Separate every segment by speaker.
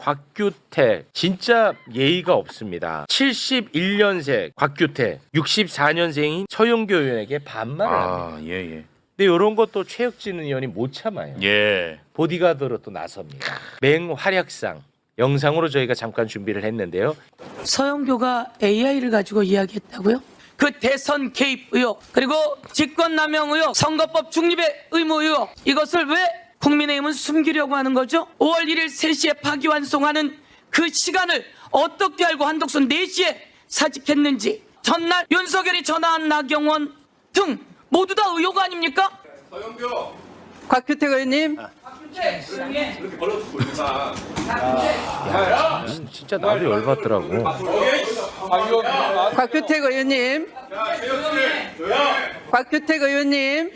Speaker 1: 곽규태 진짜 예의가 없습니다. 71년생 곽규태, 64년생인 서영교 의원에게 반말을 합니다.
Speaker 2: 아, 예, 예.
Speaker 1: 근데 이런 것도 최혁진 의원이 못 참아요.
Speaker 2: 예.
Speaker 1: 보디가드로 또 나섭니다. 맹활약상 영상으로 저희가 잠깐 준비를 했는데요.
Speaker 3: 서영교가 AI를 가지고 이야기했다고요? 그 대선 개입 의혹 그리고 직권남용 의혹 선거법 중립의 의무 의혹 이것을 왜 국민의힘은 숨기려고 하는 거죠? 5월 1일 3시에 파기환송하는 그 시간을 어떻게 알고 한덕수 4시에 사직했는지. 전날 윤석열이 전화한 나경원 등 모두 다 의혹 아닙니까?
Speaker 4: 곽규택 의원님,
Speaker 1: 진짜 나도 열받더라고.
Speaker 4: 곽규택 의원님, 곽규택 의원님,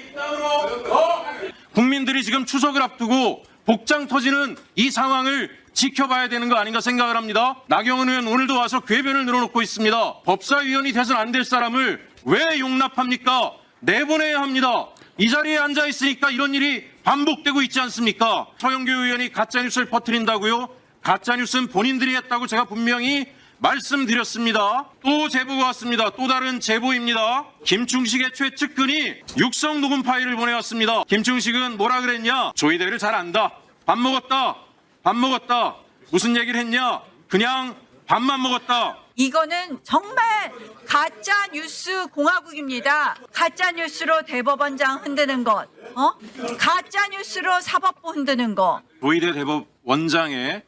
Speaker 5: 국민들이 지금 추석을 앞두고 복장 터지는 이 상황을 지켜봐야 되는 거 아닌가 생각을 합니다. 나경원 의원 오늘도 와서 궤변을 늘어놓고 있습니다. 법사위원이 돼서는 안 될 사람을 왜 용납합니까? 내보내야 합니다. 이 자리에 앉아 있으니까 이런 일이 반복되고 있지 않습니까? 서영교 의원이 가짜뉴스를 퍼뜨린다고요? 가짜뉴스는 본인들이 했다고 제가 분명히 말씀드렸습니다. 또 제보가 왔습니다. 또 다른 제보입니다. 김충식의 최측근이 육성 녹음 파일을 보내왔습니다. 김충식은 뭐라 그랬냐? 조이대를 잘 안다. 밥 먹었다. 밥 먹었다. 무슨 얘기를 했냐? 그냥 밥만 먹었다.
Speaker 6: 이거는 정말 가짜 뉴스 공화국입니다. 가짜 뉴스로 대법원장 흔드는 것, 어? 가짜 뉴스로 사법부 흔드는 거.
Speaker 5: 조이대 대법 원장의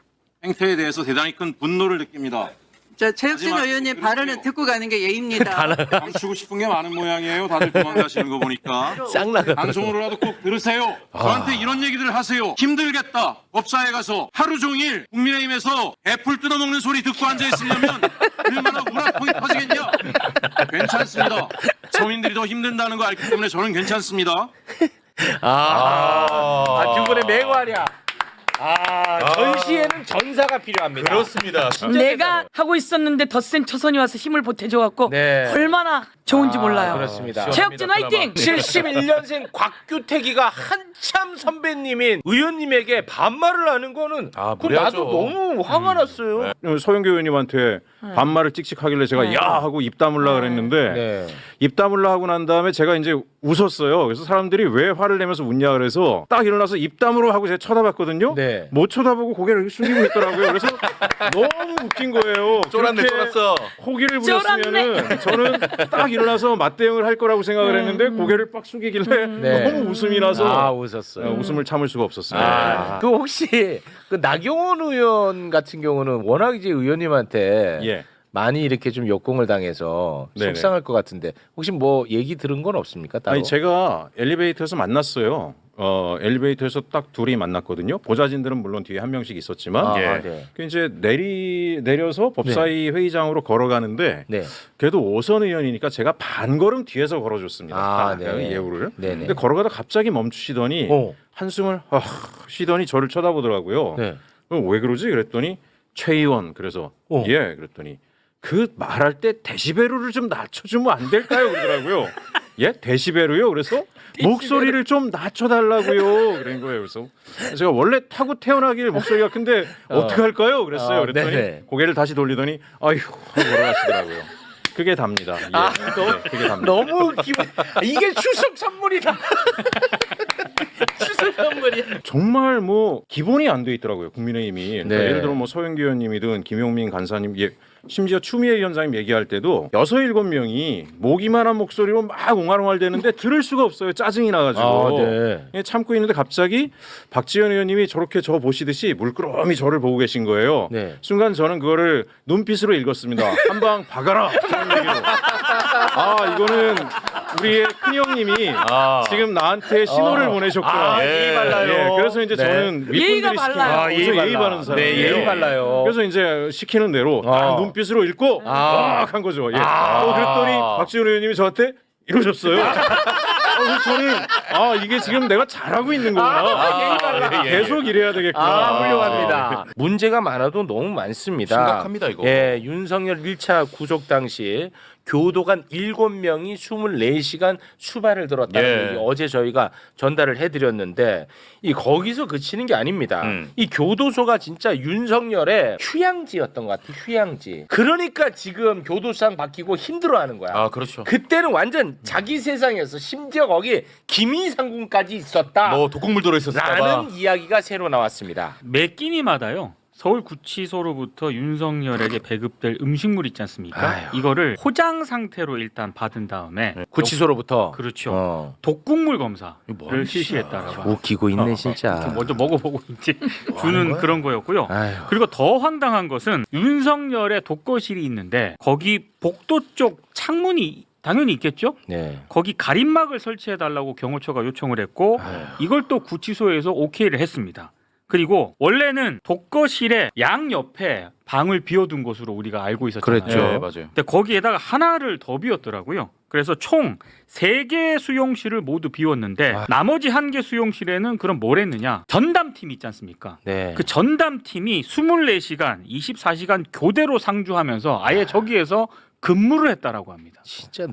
Speaker 5: 행태에 대해서 대단히 큰 분노를 느낍니다.
Speaker 4: 저 최혁진
Speaker 5: 마지막
Speaker 4: 의원님. 발언은 듣고 가는 게 예입니다.
Speaker 5: 감추고 싶은 게 많은 모양이에요. 다들 도망가시는 거 보니까.
Speaker 1: 쌍 나가.
Speaker 5: 방송으로라도 꼭 들으세요. 저한테 이런 얘기들 하세요. 힘들겠다. 법사에 가서 하루 종일 국민의힘에서 애플 뜯어먹는 소리 듣고 앉아있으려면 얼마나 우라통이 터지겠냐. 괜찮습니다. 서민들이 더 힘든다는 거 알기 때문에 저는 괜찮습니다.
Speaker 1: 아, 아, 두 분의 맹활약. 아, 전시에는 전사가 필요합니다.
Speaker 2: 그렇습니다.
Speaker 3: 내가 하고 있었는데 덧센 초선이 와서 힘을 보태줘갖고
Speaker 1: 네.
Speaker 3: 얼마나 좋은지
Speaker 1: 아,
Speaker 3: 몰라요.
Speaker 1: 그렇습니다.
Speaker 3: 최혁진 화이팅!
Speaker 1: 71년생 곽규태기가 한참 선배님인 의원님에게 반말을 하는 거는
Speaker 2: 아,
Speaker 1: 그
Speaker 2: 무례하죠.
Speaker 1: 나도 너무 화가 났어요.
Speaker 7: 서영교 의원님한테 반말을 찍찍하길래 제가 야 하고 입 다물라 그랬는데
Speaker 1: 네.
Speaker 7: 입 다물라 하고 난 다음에 제가 이제 웃었어요. 그래서 사람들이 왜 화를 내면서 웃냐 그래서 딱 일어나서 입 다물어 하고 제가 쳐다봤거든요.
Speaker 1: 네.
Speaker 7: 못 쳐다보고 고개를 이렇게 숙이고 있더라고요. 그래서 너무 웃긴 거예요.
Speaker 2: 쫄았네,
Speaker 7: 그렇게
Speaker 2: 쫄았어.
Speaker 7: 호기를 부렸으면은 저는 딱 일어나서 맞대응을 할 거라고 생각을 했는데 고개를 빡 숙이길래
Speaker 1: 네.
Speaker 7: 너무 웃음이 나서
Speaker 1: 아
Speaker 7: 어,
Speaker 1: 웃었어요.
Speaker 7: 웃음을 참을 수가 없었어요.
Speaker 1: 아, 그 혹시 그 나경원 의원 같은 경우는 워낙 이제 의원님한테
Speaker 7: 예.
Speaker 1: 많이 이렇게 좀 역공을 당해서
Speaker 7: 네네.
Speaker 1: 속상할 것 같은데 혹시 뭐 얘기 들은 건 없습니까? 따로?
Speaker 7: 아니 제가 엘리베이터에서 만났어요. 어 엘리베이터에서 딱 둘이 만났거든요. 보좌진들은 물론 뒤에 한 명씩 있었지만
Speaker 1: 아,
Speaker 7: 예.
Speaker 1: 네.
Speaker 7: 그 이제 내리 내려서 법사위 회의장으로 걸어가는데
Speaker 1: 네.
Speaker 7: 그래도 오선 의원이니까 제가 반 걸음 뒤에서 걸어줬습니다.
Speaker 1: 아,
Speaker 7: 딱
Speaker 1: 네.
Speaker 7: 예우를.
Speaker 1: 네네.
Speaker 7: 근데 걸어가다 갑자기 멈추시더니
Speaker 1: 어.
Speaker 7: 한숨을 아, 쉬더니 저를 쳐다보더라고요.
Speaker 1: 네.
Speaker 7: 왜 그러지? 그랬더니 최 의원 그래서
Speaker 1: 어.
Speaker 7: 예 그랬더니 그 말할 때 데시벨을 좀 낮춰주면 안 될까요? 그러더라고요. 예 데시벨로요. 그래서 목소리를 좀 낮춰달라고요. 그런 거예요. 그래서 제가 원래 타고 태어나길 목소리가 큰데
Speaker 1: 어.
Speaker 7: 어. 떻게 할까요? 그랬어요.
Speaker 1: 어,
Speaker 7: 그랬더니
Speaker 1: 네네.
Speaker 7: 고개를 다시 돌리더니 아휴 하고 걸어가시더라고요. 그게 답니다. 예.
Speaker 1: 아,
Speaker 7: 네, 그게 답니다.
Speaker 1: 너무 기분 이게 추석 선물이다. 추석 선물이야.
Speaker 7: 정말 뭐 기본이 안 돼 있더라고요 국민의힘이 그러니까
Speaker 1: 네.
Speaker 7: 예를 들어 뭐 서영기 의원님이든 김용민 간사님 예, 심지어 추미애 위원장님 얘기할 때도 여섯 일곱 명이 모기만한 목소리로 막 옹알옹알 대는데 들을 수가 없어요 짜증이 나가지고
Speaker 1: 아, 네.
Speaker 7: 예, 참고 있는데 갑자기 박지원 의원님이 저렇게 저 보시듯이 물끄러미 저를 보고 계신 거예요
Speaker 1: 네.
Speaker 7: 순간 저는 그거를 눈빛으로 읽었습니다 한방 박아라 얘기로 아 이거는 우리의 큰 형님이
Speaker 2: 아.
Speaker 7: 지금 나한테 신호를
Speaker 1: 어.
Speaker 7: 보내셨구나
Speaker 1: 아, 예의 발라요.
Speaker 7: 예, 그래서 이제
Speaker 1: 네.
Speaker 7: 저는
Speaker 3: 예의가
Speaker 7: 윗분들이
Speaker 3: 발라요.
Speaker 7: 시키는
Speaker 1: 아, 예의
Speaker 7: 예의, 예의
Speaker 1: 발라.
Speaker 7: 바른 사람이에요.
Speaker 1: 네, 예의 발라요.
Speaker 7: 그래서 이제 시키는 대로
Speaker 1: 어.
Speaker 7: 딱 눈빛으로 읽고
Speaker 1: 아.
Speaker 7: 딱한 거죠. 예.
Speaker 1: 아.
Speaker 7: 어, 그랬더니 박지원 의원님이 저한테 이러셨어요. 어, 그래서 저는 아 이게 지금 내가 잘하고 있는 거구나.
Speaker 1: 아, 예의 발라.
Speaker 7: 아, 계속 이래야 되겠구나.
Speaker 1: 아, 훌륭합니다. 문제가 많아도 너무 많습니다.
Speaker 2: 심각합니다, 이거.
Speaker 1: 예, 윤석열 1차 구속 당시 교도관 7명이 24시간 수발을 들었다는
Speaker 2: 예.
Speaker 1: 얘기 어제 저희가 전달을 해드렸는데 이 거기서 그치는 게 아닙니다.
Speaker 2: 음.
Speaker 1: 이 교도소가 진짜 윤석열의 휴양지였던 것 같아. 휴양지. 그러니까 지금 교도상 바뀌고 힘들어하는 거야.
Speaker 2: 아 그렇죠.
Speaker 1: 그때는 완전 자기 세상이었어. 심지어 거기 기미상궁까지 있었다.
Speaker 2: 뭐 독극물 들어 있었을까봐.
Speaker 1: 라는 이야기가 새로 나왔습니다.
Speaker 8: 매 끼니마다요. 서울 구치소로부터 윤석열에게 배급될 음식물 있지 않습니까?
Speaker 1: 아유.
Speaker 8: 이거를 포장 상태로 일단 받은 다음에
Speaker 1: 구치소로부터
Speaker 8: 그렇죠.
Speaker 1: 어.
Speaker 8: 독극물 검사를
Speaker 2: 뭔
Speaker 8: 실시했다라고.
Speaker 1: 웃기고 있네
Speaker 8: 어,
Speaker 1: 진짜.
Speaker 8: 좀 먼저 먹어보고 이제 주는 그런 거였고요.
Speaker 1: 아유.
Speaker 8: 그리고 더 황당한 것은 윤석열의 독거실이 있는데 거기 복도 쪽 창문이 당연히 있겠죠.
Speaker 1: 네.
Speaker 8: 거기 가림막을 설치해 달라고 경호처가 요청을 했고 이걸 또 구치소에서 오케이를 했습니다. 그리고 원래는 독거실의 양 옆에 방을 비워둔 것으로 우리가 알고 있었잖아요.
Speaker 1: 그랬죠.
Speaker 2: 네, 맞아요.
Speaker 8: 근데 거기에다가 하나를 더 비웠더라고요. 그래서 총 세개 수용실을 모두 비웠는데
Speaker 1: 아.
Speaker 8: 나머지 한 개 수용실에는 그럼 뭘 했느냐? 전담팀 있지 않습니까?
Speaker 1: 네.
Speaker 8: 그 전담팀이 24시간, 24시간 교대로 상주하면서 아예 저기에서 근무를 했다라고 합니다.
Speaker 1: 진짜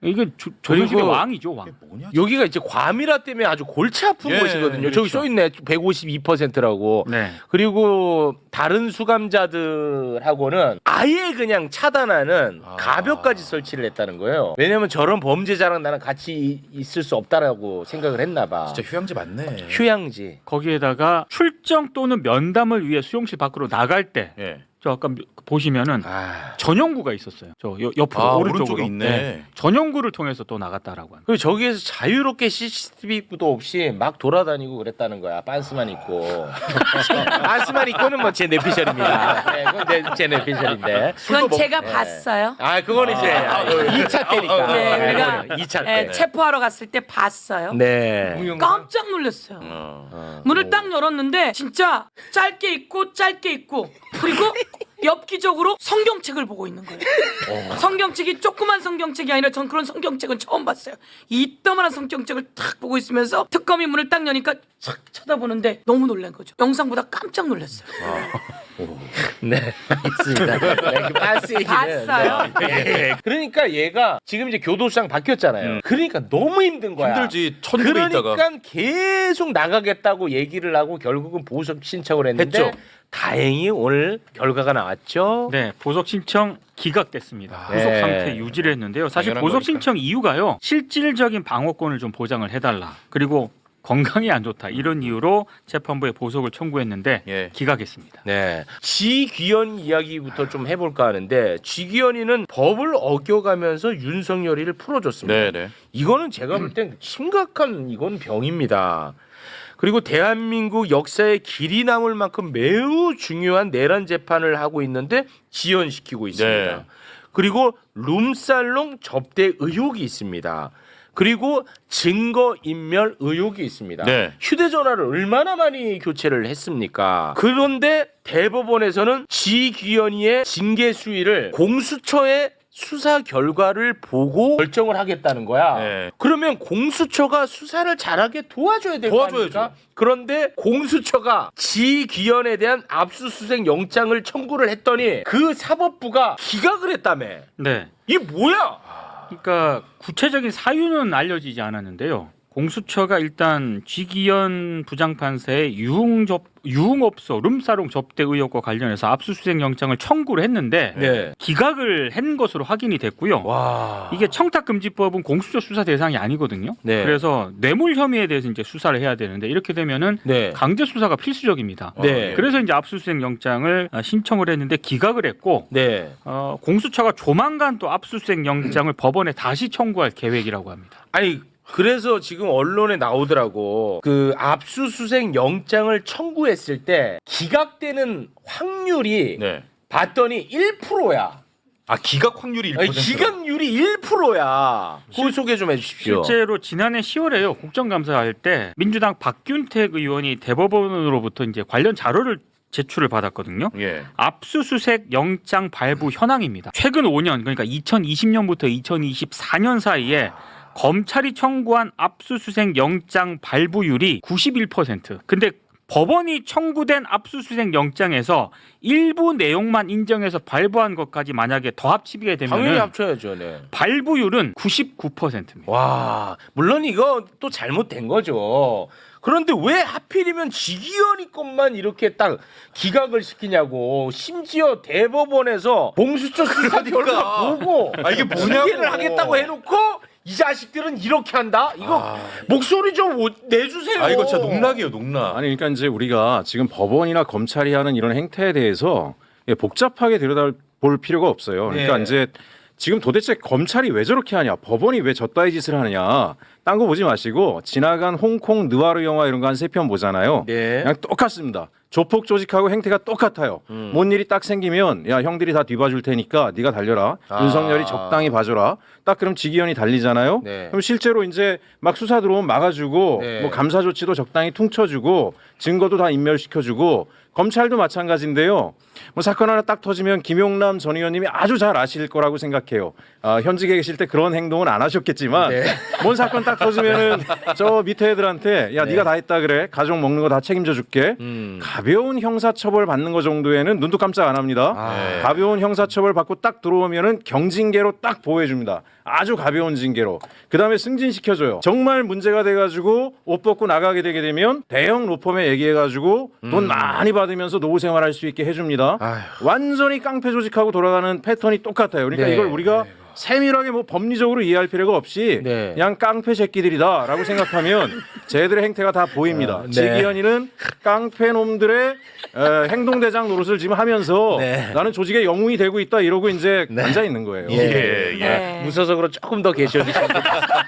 Speaker 8: 이게 조, 조선시대
Speaker 1: 그리고
Speaker 8: 왕이죠, 왕.
Speaker 2: 뭐냐?
Speaker 1: 여기가 이제 과밀화 때문에 아주 골치 아픈
Speaker 2: 예,
Speaker 1: 곳이거든요.
Speaker 8: 그렇죠.
Speaker 1: 저기 써 있네. 152%라고.
Speaker 8: 네.
Speaker 1: 그리고 다른 수감자들하고는 아예 그냥 차단하는
Speaker 2: 아.
Speaker 1: 가벽까지 설치를 했다는 거예요. 왜냐면 저런 범죄자랑 나는 같이 이- 있을 수 없다라고 생각을 했나 봐.
Speaker 2: 진짜 휴양지 맞네.
Speaker 1: 휴양지.
Speaker 8: 거기에다가 출정 또는 면담을 위해 수용실 밖으로 나갈 때,
Speaker 2: 예.
Speaker 8: 저 아까 보시면은
Speaker 1: 아.
Speaker 8: 전용구가 있었어요. 저 여- 옆으로
Speaker 2: 아,
Speaker 8: 오른쪽으로.
Speaker 2: 오른쪽에 있네.
Speaker 8: 전용구를 통해서 또 나갔다라고 합니다.
Speaker 1: 그리고 저기에서 자유롭게 CCTV도 없이 막 돌아다니고 그랬다는 거야. 빤스만 입고. 빤스만 입고는 뭐 제 내피셜입니다. 네, 그건 내, 제 내피셜인데.
Speaker 3: 그건 제가
Speaker 1: 네.
Speaker 3: 봤어요.
Speaker 1: 아, 그건 이제
Speaker 2: 아, 아,
Speaker 1: 2차 때니까.
Speaker 3: 네, 우리가
Speaker 1: 2차
Speaker 3: 예,
Speaker 1: 때.
Speaker 3: 체포하러 갔을 때 봤어요.
Speaker 1: 네.
Speaker 3: 깜짝 놀랐어요.
Speaker 2: 어.
Speaker 3: 문을 딱 열었는데 진짜 짧게 있고 짧게 있고 그리고 엽기적으로 성경책을 보고 있는 거예요. 성경책이 조그만 성경책이 아니라 전 그런 성경책은 처음 봤어요. 이따만한 성경책을 탁 보고 있으면서 특검이 문을 딱 여니까 착 쳐다보는데 너무 놀란 거죠. 영상보다 깜짝 놀랐어요.
Speaker 1: 네, 알겠습니다. 네, 그 빤스 얘기는.
Speaker 3: 봤어요?
Speaker 1: 네. 그러니까 얘가 지금 이제 교도소장 바뀌었잖아요. 그러니까 너무 힘든 거야.
Speaker 2: 힘들지. 천국에
Speaker 1: 그러니까
Speaker 2: 있다가.
Speaker 1: 계속 나가겠다고 얘기를 하고 결국은 보석 신청을 했는데
Speaker 2: 했죠.
Speaker 1: 다행히 오늘 결과가 나왔죠.
Speaker 8: 네, 보석 신청 기각됐습니다.
Speaker 2: 아.
Speaker 8: 보석
Speaker 1: 네.
Speaker 8: 상태 유지를 했는데요. 사실
Speaker 2: 당연한
Speaker 8: 보석
Speaker 2: 거니까.
Speaker 8: 신청 이유가요. 실질적인 방어권을 좀 보장을 해달라. 그리고 건강이 안 좋다 이런 이유로 재판부에 보석을 청구했는데
Speaker 2: 예.
Speaker 8: 기각했습니다.
Speaker 1: 네. 지귀현 이야기부터 좀 해볼까 하는데 지귀현이는 법을 어겨가면서 윤석열이를 풀어줬습니다.
Speaker 2: 네, 네.
Speaker 1: 이거는 제가 볼 땐 심각한 이건 병입니다. 그리고 대한민국 역사에 길이 남을 만큼 매우 중요한 내란 재판을 하고 있는데 지연시키고 있습니다.
Speaker 2: 네.
Speaker 1: 그리고 룸살롱 접대 의혹이 있습니다. 그리고 증거 인멸 의혹이 있습니다.
Speaker 2: 네.
Speaker 1: 휴대전화를 얼마나 많이 교체를 했습니까? 그런데 대법원에서는 지귀현이의 징계 수위를 공수처의 수사 결과를 보고 결정을 하겠다는 거야.
Speaker 2: 네.
Speaker 1: 그러면 공수처가 수사를 잘하게 도와줘야 될거
Speaker 2: 도와줘야죠.
Speaker 1: 아닙니까? 그런데 공수처가 지귀현에 대한 압수수색 영장을 청구를 했더니 그 사법부가 기각을 했다며.
Speaker 8: 네.
Speaker 1: 이게 뭐야?
Speaker 8: 그러니까 구체적인 사유는 알려지지 않았는데요. 공수처가 일단 쥐기현 부장판사의 유흥 접 유흥업소 룸사롱 접대 의혹과 관련해서 압수수색 영장을 청구를 했는데
Speaker 1: 네.
Speaker 8: 기각을 한 것으로 확인이 됐고요.
Speaker 1: 와.
Speaker 8: 이게 청탁금지법은 공수처 수사 대상이 아니거든요.
Speaker 1: 네.
Speaker 8: 그래서 뇌물 혐의에 대해서 이제 수사를 해야 되는데 이렇게 되면은
Speaker 1: 네.
Speaker 8: 강제 수사가 필수적입니다.
Speaker 1: 네.
Speaker 8: 그래서 이제 압수수색 영장을 아, 신청을 했는데 기각을 했고
Speaker 1: 네.
Speaker 8: 어, 공수처가 조만간 또 압수수색 영장을 법원에 다시 청구할 계획이라고 합니다.
Speaker 1: 아니 그래서 지금 언론에 나오더라고 그 압수수색 영장을 청구했을 때 기각되는 확률이
Speaker 2: 네.
Speaker 1: 봤더니 1%야.
Speaker 2: 아 기각 확률이 1%.
Speaker 1: 아니, 기각률이 1%야. 그걸 소개 좀 해주십시오.
Speaker 8: 실제로 지난해 10월에요 국정감사할 때 민주당 박균택 의원이 대법원으로부터 이제 관련 자료를 제출을 받았거든요.
Speaker 2: 예.
Speaker 8: 압수수색 영장 발부 현황입니다. 최근 5년 그러니까 2020년부터 2024년 사이에 검찰이 청구한 압수수색 영장 발부율이 91%. 근데 법원이 청구된 압수수색 영장에서 일부 내용만 인정해서 발부한 것까지 만약에 더 합치게
Speaker 1: 당연히
Speaker 8: 되면
Speaker 1: 합쳐야죠. 네.
Speaker 8: 발부율은 99%입니다.
Speaker 1: 와, 물론 이거 또 잘못된 거죠. 그런데 왜 하필이면 지기현이 것만 이렇게 딱 기각을 시키냐고. 심지어 대법원에서 공수처 수사 결과 보고
Speaker 2: 아, 이게 뭐냐고.
Speaker 1: 징계를 하겠다고 해놓고 이 자식들은 이렇게 한다. 이거 목소리 좀 오- 내주세요.
Speaker 2: 아 이거 진짜 농락이에요 농락.
Speaker 7: 아니 그러니까 이제 우리가 지금 법원이나 검찰이 하는 이런 행태에 대해서 예, 복잡하게 들여다볼 필요가 없어요. 그러니까
Speaker 1: 네.
Speaker 7: 이제 지금 도대체 검찰이 왜 저렇게 하냐, 법원이 왜 저따위 짓을 하느냐, 딴 거 보지 마시고 지나간 홍콩 느와르 영화 이런 거 한 세 편 보잖아요.
Speaker 1: 네.
Speaker 7: 그냥 똑같습니다. 조폭 조직하고 행태가 똑같아요.
Speaker 1: 음.
Speaker 7: 뭔 일이 딱 생기면 야 형들이 다 뒤봐줄 테니까 네가 달려라.
Speaker 1: 아.
Speaker 7: 윤석열이 적당히 봐줘라. 딱 그럼 지기현이 달리잖아요.
Speaker 1: 네.
Speaker 7: 그럼 실제로 이제 막 수사 들어오면 막아주고
Speaker 1: 네.
Speaker 7: 뭐 감사 조치도 적당히 퉁쳐주고 증거도 다 인멸시켜주고 검찰도 마찬가지인데요. 뭐 사건 하나 딱 터지면 김용남 전 의원님이 아주 잘 아실 거라고 생각해요. 아, 현직에 계실 때 그런 행동은 안 하셨겠지만
Speaker 1: 네.
Speaker 7: 뭔 사건 딱 터지면은 저 밑에 애들한테 야
Speaker 1: 네.
Speaker 7: 네가 다 했다 그래 가족 먹는 거 다 책임져 줄게.
Speaker 1: 음.
Speaker 7: 가벼운 형사처벌 받는 거 정도에는 눈도 깜짝 안 합니다.
Speaker 1: 아.
Speaker 7: 가벼운 형사처벌 받고 딱 들어오면은 경징계로 딱 보호해 줍니다. 아주 가벼운 징계로. 그 다음에 승진시켜줘요. 정말 문제가 돼가지고 옷 벗고 나가게 되게 되면 대형 로펌에 얘기해가지고 돈 많이 받 으면서 노후 생활할 수 있게 해줍니다.
Speaker 1: 아휴.
Speaker 7: 완전히 깡패 조직하고 돌아가는 패턴이 똑같아요. 그러니까
Speaker 1: 네.
Speaker 7: 이걸 우리가 세밀하게 뭐 법리적으로 이해할 필요가 없이
Speaker 1: 네.
Speaker 7: 그냥 깡패 새끼들이다라고 생각하면 쟤들의 행태가 다 보입니다.
Speaker 1: 어, 네.
Speaker 7: 지기현이는 깡패 놈들의 어, 행동 대장 노릇을 지금 하면서
Speaker 1: 네.
Speaker 7: 나는 조직의 영웅이 되고 있다 이러고 이제
Speaker 1: 네.
Speaker 7: 앉아 있는 거예요.
Speaker 2: 예, 예.
Speaker 3: 네.
Speaker 1: 무소속으로 조금 더 계셔 주시면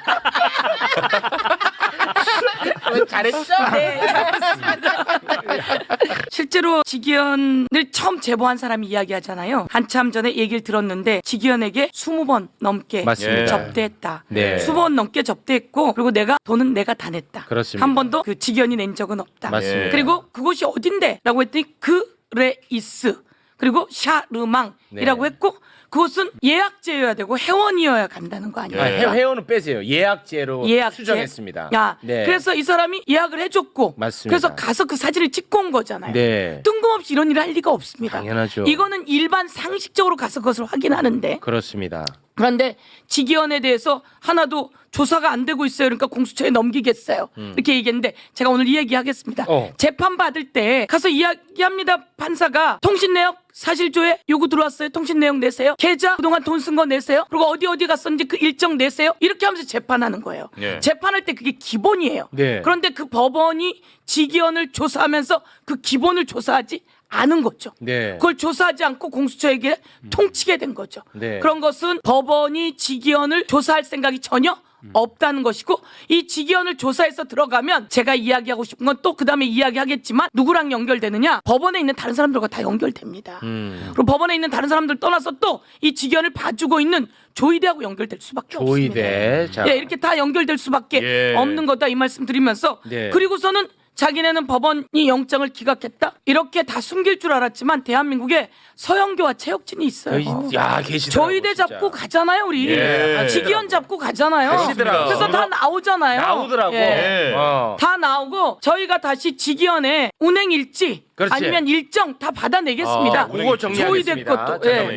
Speaker 1: 잘했죠?
Speaker 3: 네, 실제로 지기현을 처음 제보한 사람이 이야기하잖아요. 한참 전에 얘기를 들었는데 지기현에게 20번 넘게
Speaker 1: 맞습니다.
Speaker 3: 접대했다.
Speaker 1: 네.
Speaker 3: 20번 넘게 접대했고 그리고 내가 돈은 내가 다 냈다.
Speaker 1: 그렇습니다.
Speaker 3: 한 번도 그 지기현이 낸 적은 없다.
Speaker 1: 맞습니다.
Speaker 2: 예.
Speaker 3: 그리고 그곳이 어딘데? 라고 했더니 그레이스 그리고 샤르망이라고
Speaker 1: 네.
Speaker 3: 했고 그곳은 예약제여야 되고 회원이어야 간다는 거
Speaker 1: 아,
Speaker 3: 아니에요?
Speaker 1: 회, 회원은 빼세요. 예약제로
Speaker 3: 예약제.
Speaker 1: 수정했습니다.
Speaker 3: 야,
Speaker 1: 네.
Speaker 3: 그래서 이 사람이 예약을 해줬고,
Speaker 1: 맞습니다.
Speaker 3: 그래서 가서 그 사진을 찍고 온 거잖아요.
Speaker 1: 네.
Speaker 3: 뜬금없이 이런 일을 할 리가 없습니다.
Speaker 1: 당연하죠.
Speaker 3: 이거는 일반 상식적으로 가서 그것을 확인하는데
Speaker 1: 그렇습니다.
Speaker 3: 그런데 지기현에 대해서 하나도 조사가 안 되고 있어요. 그러니까 공수처에 넘기겠어요. 이렇게 얘기했는데 제가 오늘 이야기하겠습니다.
Speaker 1: 음. 어.
Speaker 3: 재판 받을 때 가서 이야기합니다. 판사가 통신 내역 사실조회 요구 들어왔어요. 통신 내용 내세요. 계좌 그동안 돈 쓴 거 내세요. 그리고 어디 어디 갔었는지 그 일정 내세요. 이렇게 하면서 재판하는 거예요.
Speaker 2: 예.
Speaker 3: 재판할 때 그게 기본이에요.
Speaker 1: 네.
Speaker 3: 그런데 그 법원이 지기현을 조사하면서 그 기본을 조사하지 않은 거죠.
Speaker 1: 네.
Speaker 3: 그걸 조사하지 않고 공수처에게 통치게 된 거죠.
Speaker 1: 네.
Speaker 3: 그런 것은 법원이 지기현을 조사할 생각이 전혀 없다는 것이고 이 지기현을 조사해서 들어가면 제가 이야기하고 싶은 건 또 그다음에 이야기하겠지만 누구랑 연결되느냐 법원에 있는 다른 사람들과 다 연결됩니다.
Speaker 1: 음.
Speaker 3: 그리고 법원에 있는 다른 사람들 떠나서 또이 지기현을 봐주고 있는 조이대하고 연결될 수밖에 없습니다.
Speaker 1: 조이대. 자.
Speaker 3: 예, 이렇게 다 연결될 수밖에
Speaker 2: 예.
Speaker 3: 없는 거다 이 말씀 드리면서
Speaker 1: 네.
Speaker 3: 그리고서는 자기네는 법원이 영장을 기각했다 이렇게 다 숨길 줄 알았지만 대한민국에 서영교와 최혁진이 있어요.
Speaker 1: 여기- 야, 계시더라고.
Speaker 3: 조이대
Speaker 1: 진짜.
Speaker 3: 잡고 가잖아요 우리
Speaker 2: 예.
Speaker 3: 지기현 잡고 가잖아요.
Speaker 1: 가시더라고요.
Speaker 3: 그래서 다 나오잖아요.
Speaker 1: 나오더라고.
Speaker 3: 예.
Speaker 2: 예.
Speaker 1: 어.
Speaker 3: 다 나오고 저희가 다시 지기현의 운행 일지
Speaker 1: 그렇지.
Speaker 3: 아니면 일정 다 받아내겠습니다.
Speaker 1: 어, 그거 정리하겠습니다.
Speaker 3: 조이대 것도.
Speaker 1: 잠깐만요.
Speaker 3: 예.